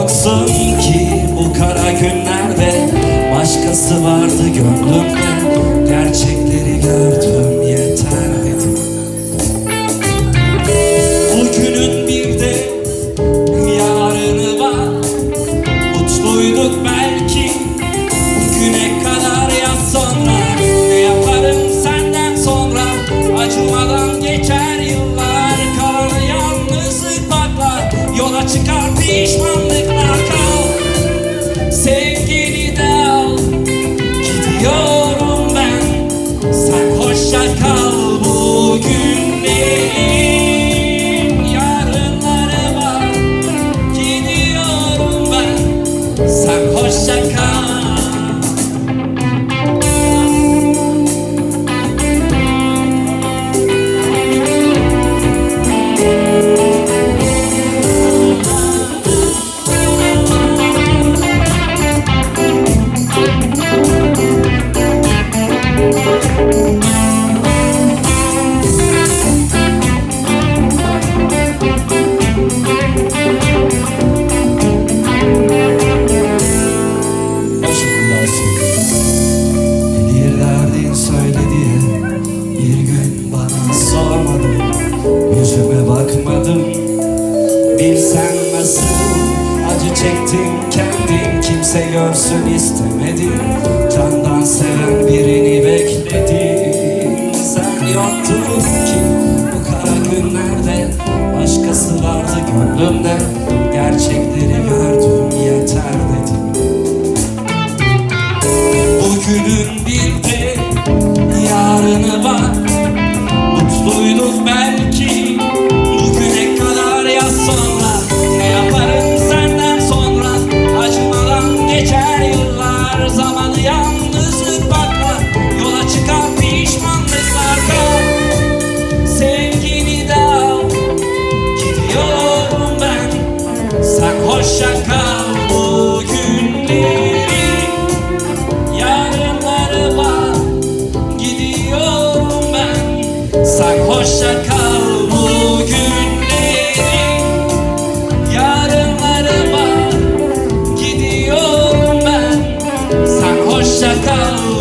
yoksun ki bu kara günlerde Başkası vardı gönlümde. Gerçekleri gördüm yeter dedim. Bugünün bir de yarını var. Mutluyduk belki Bugüne kadar ya sonra. Ne yaparım senden sonra? Acımadan geçer yıllar. Karanı yalnızlık baklar Yola çıkar. come. Çektim kendim Kimse görsün istemedim Candan seven birini bekledim Sen yoktun ki bu kara günlerde Başkası vardı gönlümde. Gerçekleri gördüm yeter dedim. Bugünün bir hoşça kal bu günleri Yarınları var Gidiyorum ben. Sen hoşça kal